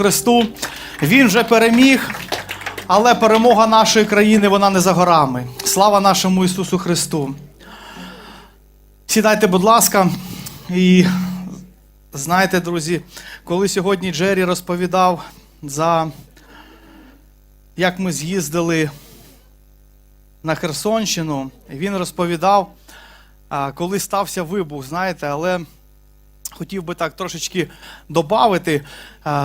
Христу. Він вже переміг, але перемога нашої країни вона не за горами. Слава нашому Ісусу Христу. Сідайте, будь ласка, і знаєте, друзі, коли сьогодні Джері розповідав за як ми з'їздили на Херсонщину, він розповідав, коли стався вибух, знаєте, але хотів би так трошечки додати.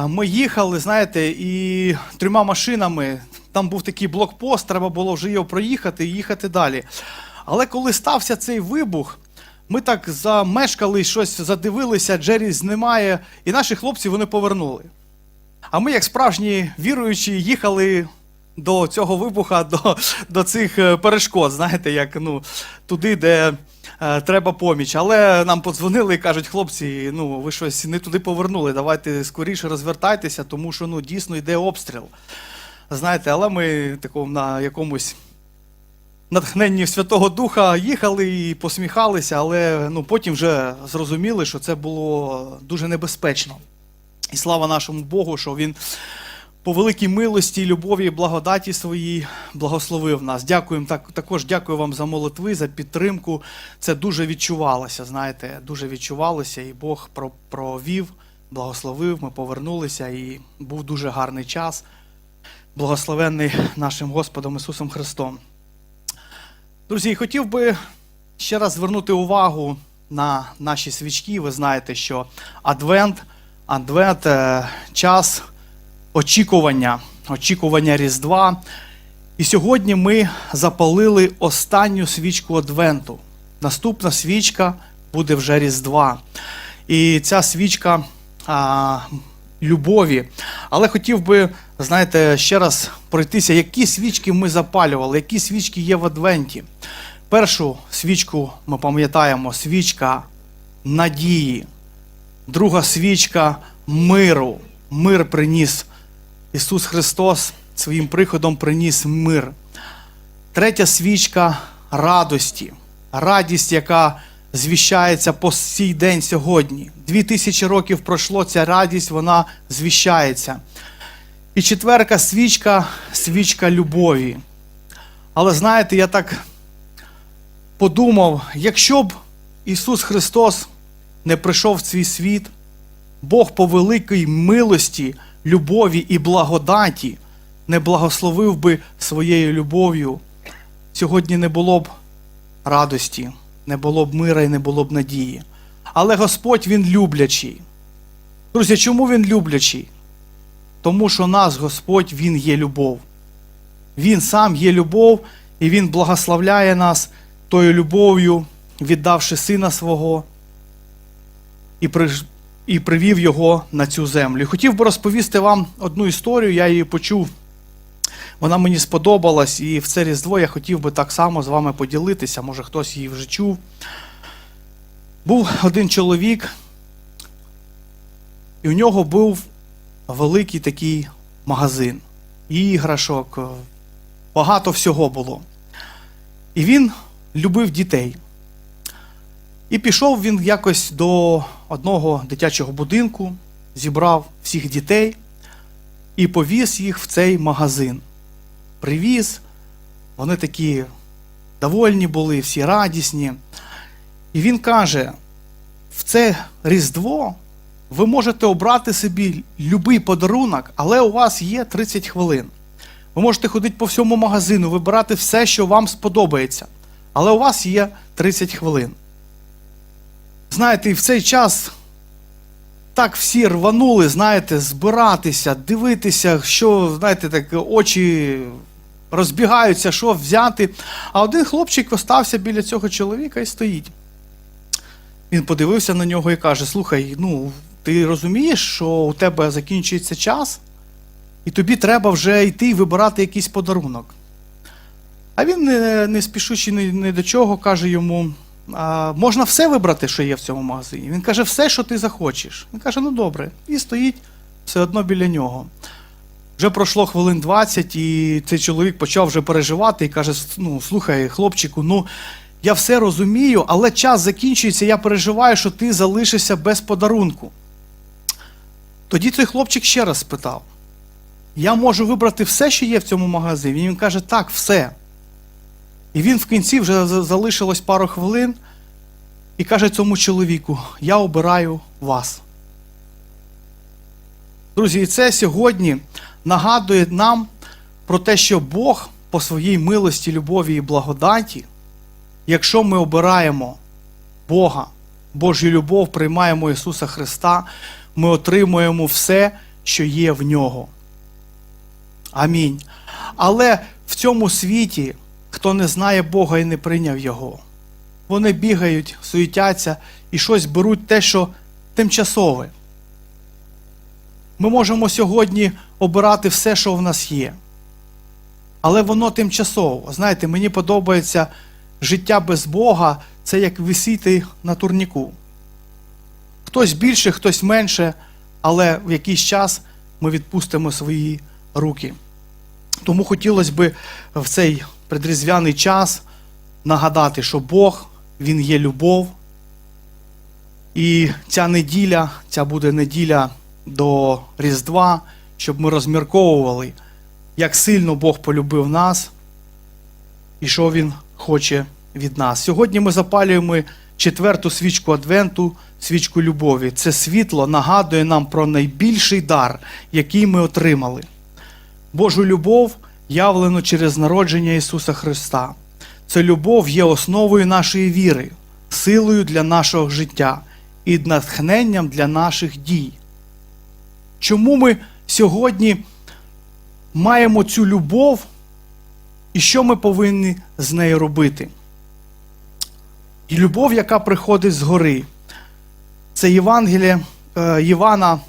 Ми їхали, знаєте, і трьома машинами. Там був такий блокпост, треба було вже його проїхати і їхати далі. Але коли стався цей вибух, ми так замешкали, щось задивилися, Джері немає, і наші хлопці вони повернули. А ми, як справжні віруючі, їхали до цього вибуха, до, до цих е, перешкод, знаєте, як ну, туди, де е, треба поміч. Але нам подзвонили і кажуть, хлопці, ну ви щось не туди повернули, давайте скоріше розвертайтеся, тому що ну, дійсно йде обстріл. Знаєте, але ми такому на якомусь натхненні Святого Духа їхали і посміхалися, але ну, потім вже зрозуміли, що це було дуже небезпечно. І слава нашому Богу, що Він по великій милості, любові і благодаті своїй благословив нас. Дякуємо так, також дякую вам за молитви, за підтримку. Це дуже відчувалося, знаєте, дуже відчувалося, і Бог провів, благословив. Ми повернулися, і був дуже гарний час, благословенний нашим Господом Ісусом Христом. Друзі, хотів би ще раз звернути увагу на наші свічки. Ви знаєте, що Адвент, Адвент е, час очікування, очікування Різдва. І сьогодні ми запалили останню свічку Адвенту. Наступна свічка буде вже Різдва. І ця свічка а, любові. Але хотів би, знаєте, ще раз пройтися, які свічки ми запалювали, які свічки є в Адвенті. Першу свічку ми пам'ятаємо свічка надії. Друга свічка миру. Мир приніс Ісус Христос своїм приходом приніс мир. Третя свічка радості. Радість, яка звіщається по сій день сьогодні. Дві тисячі років пройшло, ця радість, вона звіщається. І четверка свічка свічка любові. Але знаєте, я так подумав, якщо б Ісус Христос не прийшов в цей світ, Бог по великій милості, любові і благодаті не благословив би своєю любов'ю, сьогодні не було б радості, не було б мира і не було б надії. Але Господь Він люблячий. Друзі, чому Він люблячий? Тому що нас Господь Він є любов. Він сам є любов, і Він благословляє нас тою любов'ю, віддавши сина свого і, і привів його на цю землю. Хотів би розповісти вам одну історію, я її почув. Вона мені сподобалась, і в це Різдво я хотів би так само з вами поділитися. Може хтось її вже чув. Був один чоловік, і у нього був великий такий магазин іграшок, багато всього було. І він любив дітей. І пішов він якось до одного дитячого будинку, зібрав всіх дітей і повіз їх в цей магазин. Привіз, вони такі довольні були, всі радісні. І він каже: в це Різдво ви можете обрати собі будь-який подарунок, але у вас є 30 хвилин. Ви можете ходити по всьому магазину, вибирати все, що вам сподобається. Але у вас є 30 хвилин. Знаєте, і в цей час так всі рванули, знаєте, збиратися, дивитися, що, знаєте, так очі розбігаються, що взяти. А один хлопчик остався біля цього чоловіка і стоїть. Він подивився на нього і каже: Слухай, ну, ти розумієш, що у тебе закінчується час, і тобі треба вже йти і вибирати якийсь подарунок. А він, не, не спішучи ні, до чого, каже йому: можна все вибрати, що є в цьому магазині. Він каже, все, що ти захочеш. Він каже, ну добре. І стоїть все одно біля нього. Вже пройшло хвилин 20, і цей чоловік почав вже переживати і каже: ну, слухай, хлопчику, ну я все розумію, але час закінчується, я переживаю, що ти залишишся без подарунку. Тоді той хлопчик ще раз спитав: Я можу вибрати все, що є в цьому магазині. І він каже, так, все. І він в кінці вже залишилось пару хвилин і каже цьому чоловіку: Я обираю вас. Друзі, і це сьогодні нагадує нам про те, що Бог по своїй милості, любові і благодаті, якщо ми обираємо Бога, Божу любов, приймаємо Ісуса Христа, ми отримуємо все, що є в нього. Амінь. Але в цьому світі, хто не знає Бога і не прийняв Його, вони бігають, суетяться і щось беруть те, що тимчасове. Ми можемо сьогодні обирати все, що в нас є. Але воно тимчасово. Знаєте, мені подобається життя без Бога це як висіти на турніку. Хтось більше, хтось менше, але в якийсь час ми відпустимо свої руки. Тому хотілося б в цей предрізвяний час нагадати, що Бог, Він є любов. І ця неділя, ця буде неділя до Різдва, щоб ми розмірковували, як сильно Бог полюбив нас і що Він хоче від нас. Сьогодні ми запалюємо четверту свічку Адвенту, свічку любові. Це світло нагадує нам про найбільший дар, який ми отримали. Божу любов явлено через народження Ісуса Христа. Це любов є основою нашої віри, силою для нашого життя і натхненням для наших дій. Чому ми сьогодні маємо цю любов і що ми повинні з нею робити? І любов, яка приходить згори. Це Євангеліє е, Івана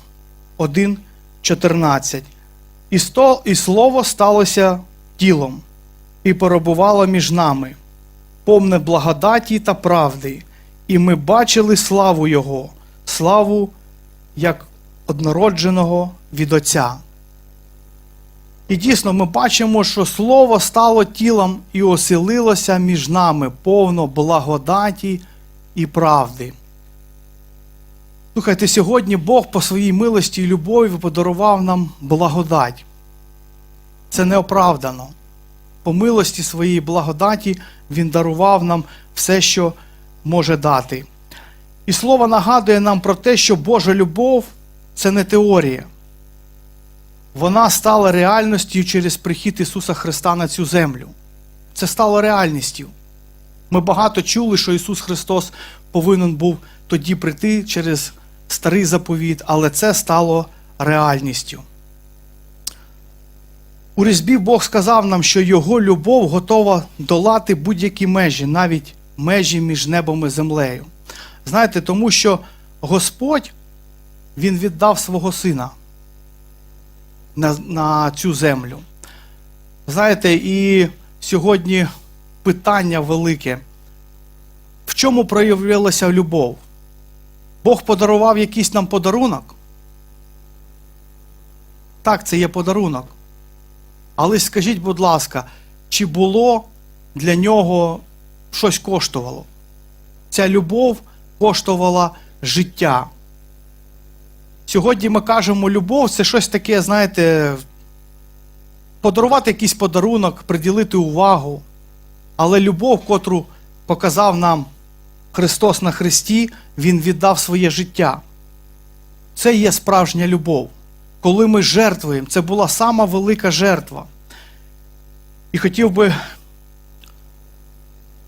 1,14. І, сто, і слово сталося тілом, і перебувало між нами, повне благодаті та правди, і ми бачили славу Його, славу як однородженого від Отця. І дійсно ми бачимо, що Слово стало тілом і оселилося між нами повно благодаті і правди. Слухайте, сьогодні Бог по своїй милості і любові подарував нам благодать. Це неоправдано. По милості своєї благодаті Він дарував нам все, що може дати. І слово нагадує нам про те, що Божа любов це не теорія. Вона стала реальністю через прихід Ісуса Христа на цю землю. Це стало реальністю. Ми багато чули, що Ісус Христос повинен був тоді прийти через старий заповіт, але це стало реальністю. У різьбі Бог сказав нам, що Його любов готова долати будь-які межі, навіть межі між небом і землею. Знаєте, тому що Господь Він віддав свого сина на, на цю землю. Знаєте, і сьогодні питання велике. В чому проявилася любов? Бог подарував якийсь нам подарунок? Так, це є подарунок. Але скажіть, будь ласка, чи було для нього щось коштувало? Ця любов коштувала життя. Сьогодні ми кажемо, любов це щось таке, знаєте, подарувати якийсь подарунок, приділити увагу. Але любов, котру показав нам Христос на Христі, Він віддав своє життя. Це є справжня любов. Коли ми жертвуємо, це була сама велика жертва. І хотів би,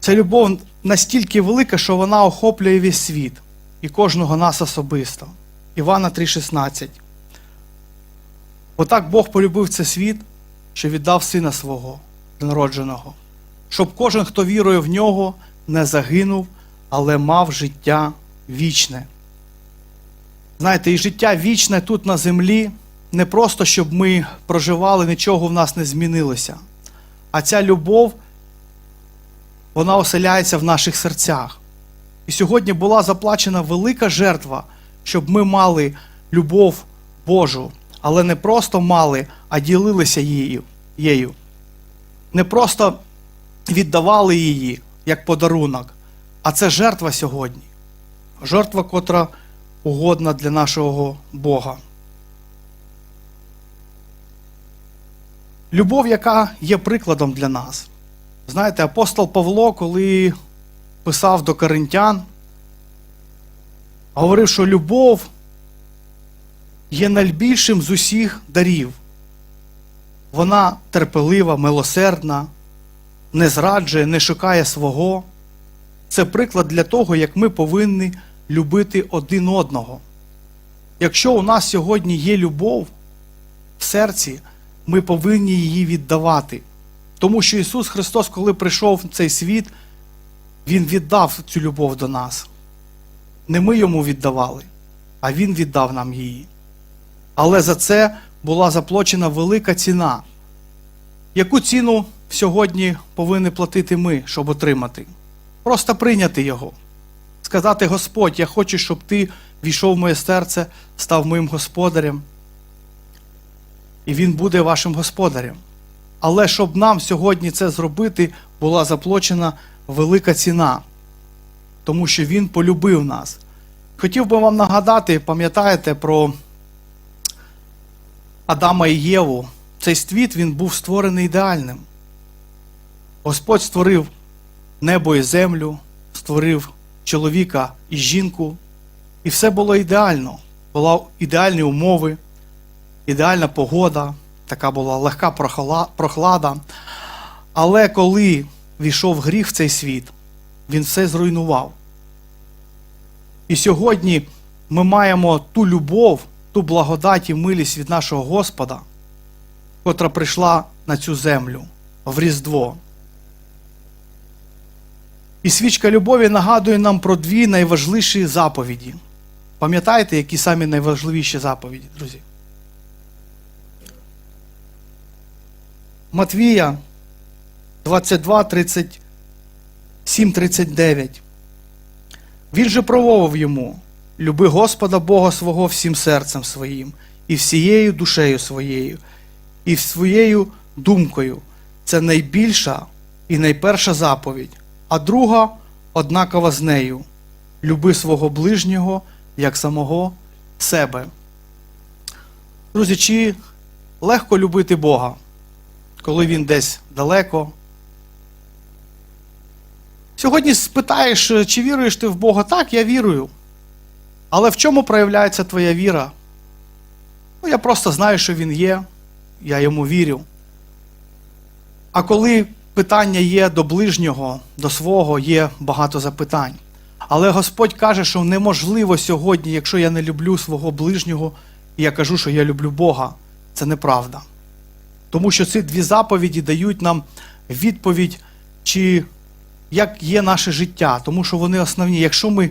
ця любов настільки велика, що вона охоплює весь світ і кожного нас особисто. Івана 3,16. Отак Бог полюбив цей світ, що віддав сина свого народженого, щоб кожен, хто вірує в нього, не загинув, але мав життя вічне. Знаєте, і життя вічне тут на землі не просто, щоб ми проживали, нічого в нас не змінилося. А ця любов, вона оселяється в наших серцях. І сьогодні була заплачена велика жертва, щоб ми мали любов Божу, але не просто мали, а ділилися її. Не просто віддавали її як подарунок, а це жертва сьогодні, жертва, котра угодна для нашого Бога. Любов, яка є прикладом для нас. Знаєте, апостол Павло, коли писав до коринтян, говорив, що любов є найбільшим з усіх дарів. Вона терпелива, милосердна, не зраджує, не шукає свого. Це приклад для того, як ми повинні любити один одного. Якщо у нас сьогодні є любов в серці, ми повинні її віддавати. Тому що Ісус Христос, коли прийшов в цей світ, Він віддав цю любов до нас. Не ми йому віддавали, а Він віддав нам її. Але за це була заплачена велика ціна. Яку ціну сьогодні повинні платити ми, щоб отримати? Просто прийняти Його. Сказати, Господь, я хочу, щоб Ти війшов в моє серце, став моїм господарем. І Він буде вашим господарем. Але щоб нам сьогодні це зробити, була заплачена велика ціна, тому що Він полюбив нас. Хотів би вам нагадати, пам'ятаєте про Адама і Єву. Цей світ він був створений ідеальним. Господь створив небо і землю, створив чоловіка і жінку, і все було ідеально. Були ідеальні умови, ідеальна погода, така була легка прохлада. Але коли війшов гріх в цей світ, він все зруйнував. І сьогодні ми маємо ту любов, ту благодать і милість від нашого Господа, котра прийшла на цю землю в Різдво. І свічка любові нагадує нам про дві найважливіші заповіді. Пам'ятаєте, які самі найважливіші заповіді, друзі? Матвія 22, 37, 39. Він же промовив йому: люби Господа Бога свого всім серцем своїм, і всією душею своєю, і своєю думкою. Це найбільша і найперша заповідь, а друга однакова з нею. Люби свого ближнього як самого себе. Друзі, чи легко любити Бога, коли він десь далеко? Сьогодні спитаєш, чи віруєш ти в Бога? Так, я вірую. Але в чому проявляється твоя віра? Ну, я просто знаю, що він є, я йому вірю. А коли питання є до ближнього, до свого, є багато запитань. Але Господь каже, що неможливо сьогодні, якщо я не люблю свого ближнього, і я кажу, що я люблю Бога, це неправда. Тому що ці дві заповіді дають нам відповідь, чи як є наше життя, тому що вони основні. Якщо ми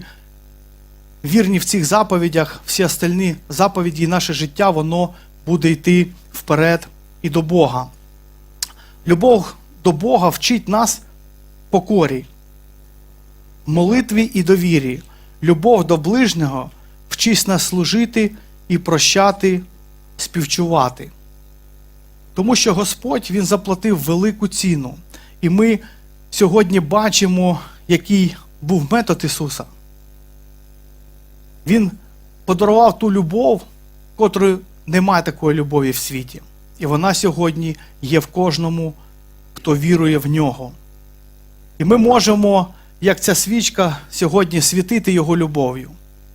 вірні в цих заповідях, всі остальні заповіді і наше життя, воно буде йти вперед і до Бога. Любов до Бога вчить нас покорі, молитві і довірі. Любов до ближнього вчить нас служити і прощати, співчувати. Тому що Господь Він заплатив велику ціну. І ми сьогодні бачимо, який був метод Ісуса. Він подарував ту любов, котрої немає такої любові в світі. І вона сьогодні є в кожному, хто вірує в нього. І ми можемо, як ця свічка, сьогодні світити Його любов'ю,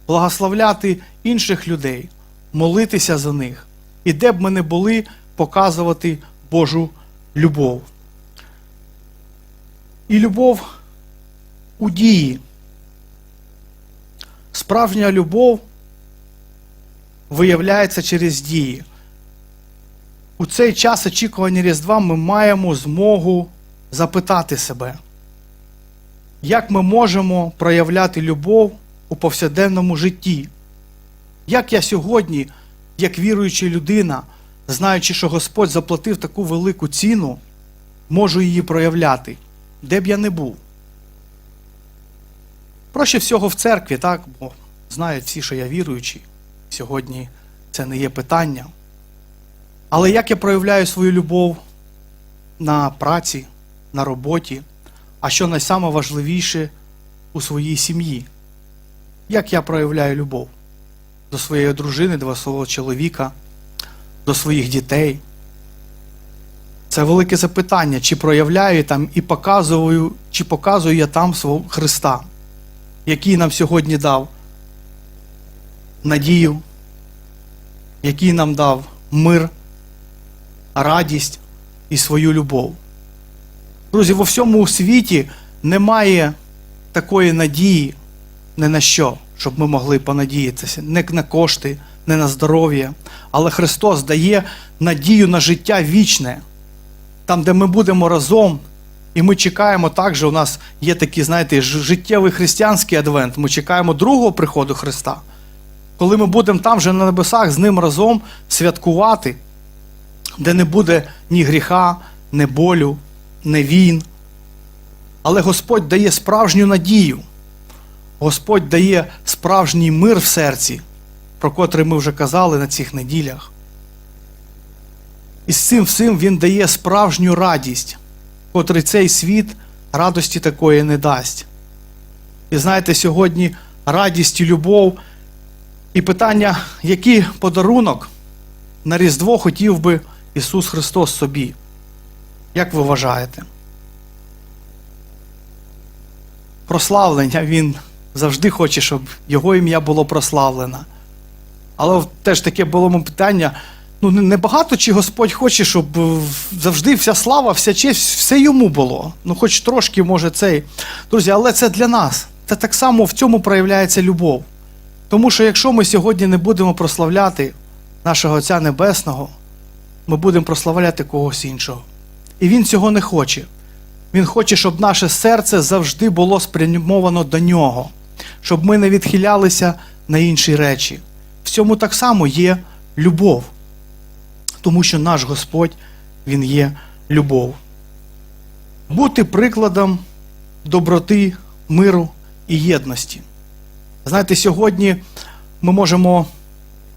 благословляти інших людей, молитися за них. І де б ми не були, показувати Божу любов. І любов у дії. Справжня любов виявляється через дії. У цей час очікування Різдва ми маємо змогу запитати себе, як ми можемо проявляти любов у повсякденному житті? Як я сьогодні, як віруюча людина, знаючи, що Господь заплатив таку велику ціну, можу її проявляти, де б я не був? Проще всього в церкві, так? Бо знають всі, що я віруючий. Сьогодні це не є питання. Але як я проявляю свою любов на праці, на роботі, а що найважливіше у своїй сім'ї? Як я проявляю любов до своєї дружини, до свого чоловіка, до своїх дітей? Це велике запитання, чи проявляю там і показую, чи показую я там свого Христа, який нам сьогодні дав надію, який нам дав мир, радість і свою любов. Друзі, во всьому світі немає такої надії не на що, щоб ми могли понадіятися, не на кошти, не на здоров'я. Але Христос дає надію на життя вічне, там, де ми будемо разом, і ми чекаємо також, у нас є такий, знаєте, життєвий християнський адвент. Ми чекаємо другого приходу Христа, коли ми будемо там вже на небесах з ним разом святкувати, де не буде ні гріха, ні болю, ні війн. Але Господь дає справжню надію. Господь дає справжній мир в серці, про котрий ми вже казали на цих неділях. І з цим всім Він дає справжню радість, котрий цей світ радості такої не дасть. І знаєте, сьогодні радість і любов, і питання, який подарунок на Різдво хотів би Ісус Христос собі. Як ви вважаєте? Прославлення Він завжди хоче, щоб Його ім'я було прославлено. Але теж таке було питання. Ну, не- небагато чи Господь хоче, щоб завжди вся слава, вся честь, все йому було. Ну, хоч трошки, може, цей. Друзі, але це для нас. Це так само в цьому проявляється любов. Тому що якщо ми сьогодні не будемо прославляти нашого Отця Небесного, ми будемо прославляти когось іншого. І Він цього не хоче. Він хоче, щоб наше серце завжди було спрямовано до нього, щоб ми не відхилялися на інші речі. В цьому так само є любов, тому що наш Господь Він є любов. Бути прикладом доброти, миру і єдності. Знаєте, сьогодні ми можемо,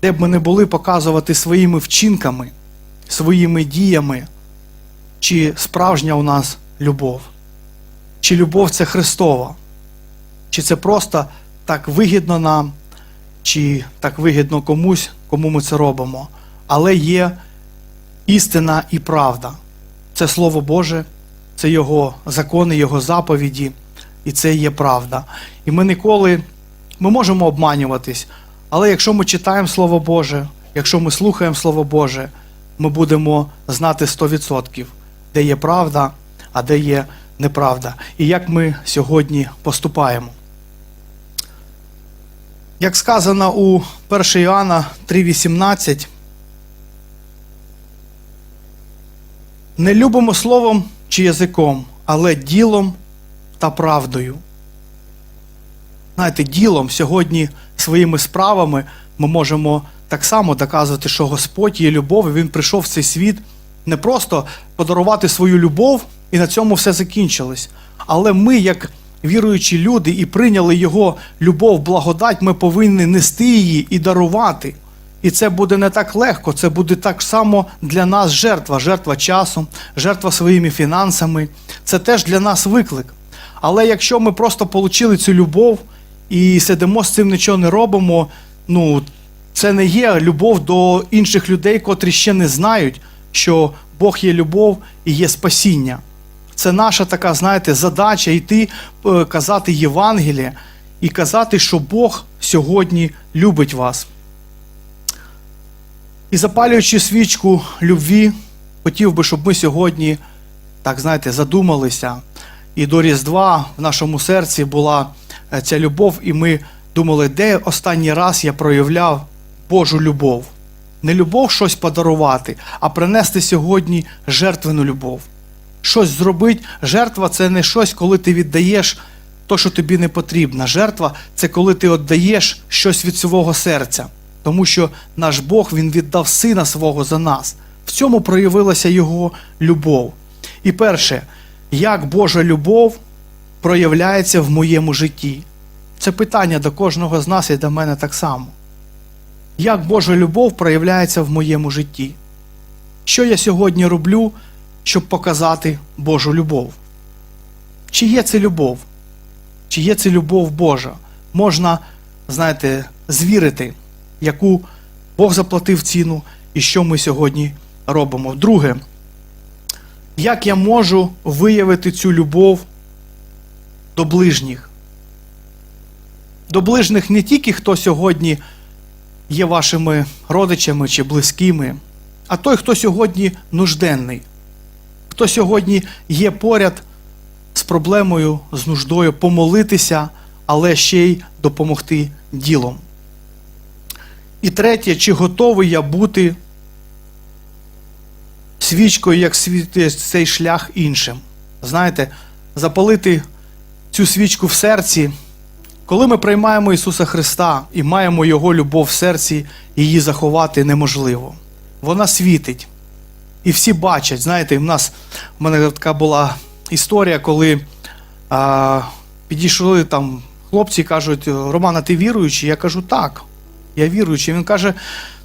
де б ми не були, показувати своїми вчинками, своїми діями, чи справжня у нас любов, чи любов це Христова, чи це просто так вигідно нам, чи так вигідно комусь, кому ми це робимо. Але є істина і правда. Це Слово Боже, це Його закони, Його заповіді, і це є правда. І ми ніколи ми можемо обманюватись, але якщо ми читаємо Слово Боже, якщо ми слухаємо Слово Боже, ми будемо знати 100%, де є правда, а де є неправда. І як ми сьогодні поступаємо. Як сказано у 1 Іоанна 3,18, не любимо словом чи язиком, але ділом та правдою. Знаєте, ділом сьогодні своїми справами ми можемо так само доказувати, що Господь є любов, і Він прийшов в цей світ не просто подарувати свою любов, і на цьому все закінчилось. Але ми, як віруючі люди, і прийняли Його любов, благодать, ми повинні нести її і дарувати. І це буде не так легко, це буде так само для нас жертва, жертва часом, жертва своїми фінансами. Це теж для нас виклик. Але якщо ми просто отримали цю любов і сидимо з цим нічого не робимо, ну це не є любов до інших людей, котрі ще не знають, що Бог є любов і є спасіння. Це наша така, знаєте, задача йти е, казати Євангеліє і казати, що Бог сьогодні любить вас. І запалюючи свічку любві, хотів би, щоб ми сьогодні, так знаєте, задумалися. І до Різдва в нашому серці була е, ця любов, і ми думали, де останній раз я проявляв Божу любов. Не любов щось подарувати, а принести сьогодні жертвену любов. Щось зробити. Жертва це не щось, коли ти віддаєш то, що тобі не потрібно. Жертва це коли ти віддаєш щось від свого серця. Тому що наш Бог Він віддав сина свого за нас. В цьому проявилася Його любов. І перше, як Божа любов проявляється в моєму житті? Це питання до кожного з нас і до мене так само. Як Божа любов проявляється в моєму житті? Що я сьогодні роблю, щоб показати Божу любов? Чи є це любов? Чи є це любов Божа? Можна, знаєте, звірити, яку Бог заплатив ціну і що ми сьогодні робимо. Друге, Як я можу виявити цю любов до ближніх? До ближніх не тільки хто сьогодні є вашими родичами чи близькими, а той, хто сьогодні нужденний, хто сьогодні є поряд з проблемою, з нуждою помолитися, але ще й допомогти ділом. І третє, чи готовий я бути свічкою, як світить цей шлях іншим. Знаєте, запалити цю свічку в серці. Коли ми приймаємо Ісуса Христа і маємо Його любов в серці, її заховати неможливо. Вона світить. І всі бачать, знаєте, в нас в мене така була історія, коли а, підійшли там хлопці і кажуть: Романа, ти віруючий? Я кажу, так, я віруючий. Він каже: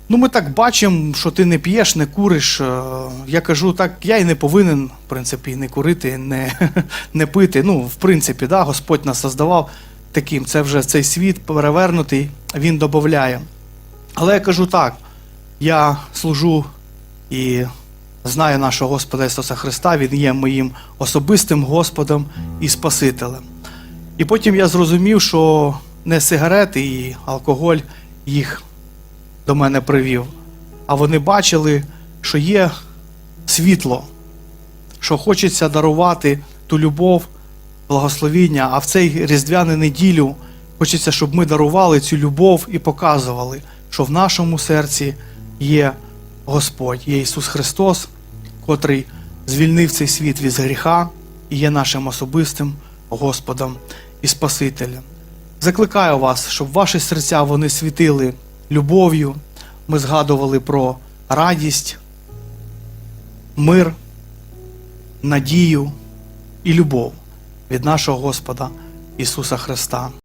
ну ми так бачимо, що ти не п'єш, не куриш. Е, Я кажу, так я і не повинен, в принципі, не курити, не, не пити. Ну, в принципі, да, Господь нас создавав таким. Це вже цей світ перевернутий, він додає. Але я кажу так, я служу і знаю нашого Господа Ісуса Христа, Він є моїм особистим Господом і Спасителем. І потім я зрозумів, що не сигарети і алкоголь їх до мене привів, а вони бачили, що є світло, що хочеться дарувати ту любов, благословіння, а в цей різдвяну неділю хочеться, щоб ми дарували цю любов і показували, що в нашому серці є Господь, є Ісус Христос, котрий звільнив цей світ від гріха і є нашим особистим Господом і Спасителем. Закликаю вас, щоб ваші серця вони світили любов'ю. Ми згадували про радість, мир, надію і любов від нашого Господа Ісуса Христа.